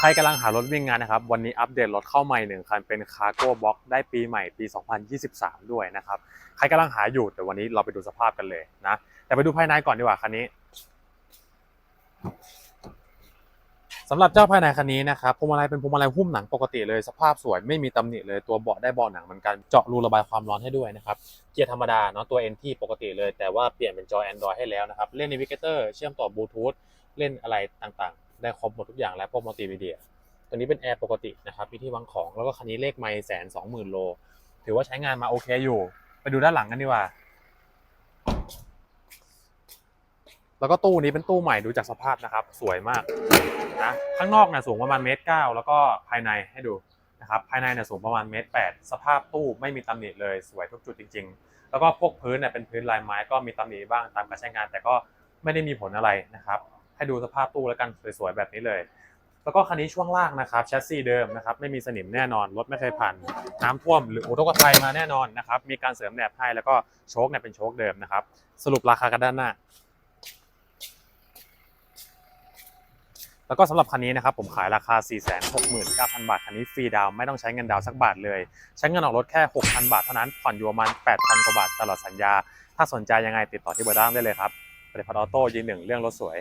ใครกำลังหารถวิ่งงานนะครับ วันนี้อัปเดตรถเข้าใหม่หนึ่งคันเป็นคาร์โก้บ็อกได้ปีใหม่ปี 2023 ด้วยนะครับ ใครกำลังหาอยู่แต่วันนี้เราไปดูสภาพกันเลยนะ แต่ไปดูภายในก่อนดีกว่าคันนี้สำหรับเจ้าภายในคันนี้นะครับพวงมาลัยเป็นพวงมาลัยหุ้มหนังปกติเลยสภาพสวยไม่มีตำหนิเลยตัวเบาะได้เบาะหนังเหมือนกันเจาะรูระบายความร้อนให้ด้วยนะครับเกียร์ธรรมดาเนาะตัว NT ปกติเลยแต่ว่าเปลี่ยนเป็นจอ Android ให้แล้วนะครับเล่น Navigator เชื่อมต่อบลูทูธเล่นอะไรต่างๆ ได้ครบหมดทุกอย่างแล้วพวกมัลติมีเดียตัวนี้เป็นแอร์ปกตินะครับมีที่วางของแล้วก็คันนี้เลขไม่แสนสองหมื่นโล ถือว่าใช้งานมาโอเคอยู่ ไปดูด้านหลังกันดีกว่า แล้วก็ตู้นี้เป็นตู้ใหม่ดูจากสภาพนะครับ สวยมากนะข้างนอกเนี่ยสูงประมาณเมตรเก้าแล้วก็ภายในให้ดูนะครับภายในเนี่ยสูงประมาณเมตรแปดสภาพตู้ไม่มีตำหนิเลยสวยทุกจุดจริง ๆ แล้วก็พวกพื้นเนี่ยเป็นพื้นลายไม้ก็มีตำหนิบ้างตามการใช้งาน แต่ก็ไม่ได้มีผลอะไรนะครับ ให้ดูสภาพตู้แล้วกันสวยๆแบบนี้เลย แล้วก็คันนี้ช่วงล่างนะครับแชสซีเดิมนะครับไม่มีสนิมแน่นอนรถไม่เคยผ่านน้ำท่วมหรืออุทกภัยมาแน่นอนนะครับมีการเสริมแหนบให้แล้วก็โชคเนี่ยเป็นโชคเดิมนะครับ สรุปราคากันด้านหน้าแล้วก็สำหรับคันนี้นะครับผมขายราคา 469,000 บาท คันนี้ฟรีดาวไม่ต้องใช้เงินดาวสักบาทเลย ใช้เงินออกรถแค่ 6,000 บาทเท่านั้น ผ่อนอยู่ประมาณ 8,000 กว่าบาทตลอดสัญญา ถ้าสนใจยังไงติดต่อที่เบอร์ด้านได้เลยครับบริษัทออโต้ยืนหนึ่งเรื่องรถสวย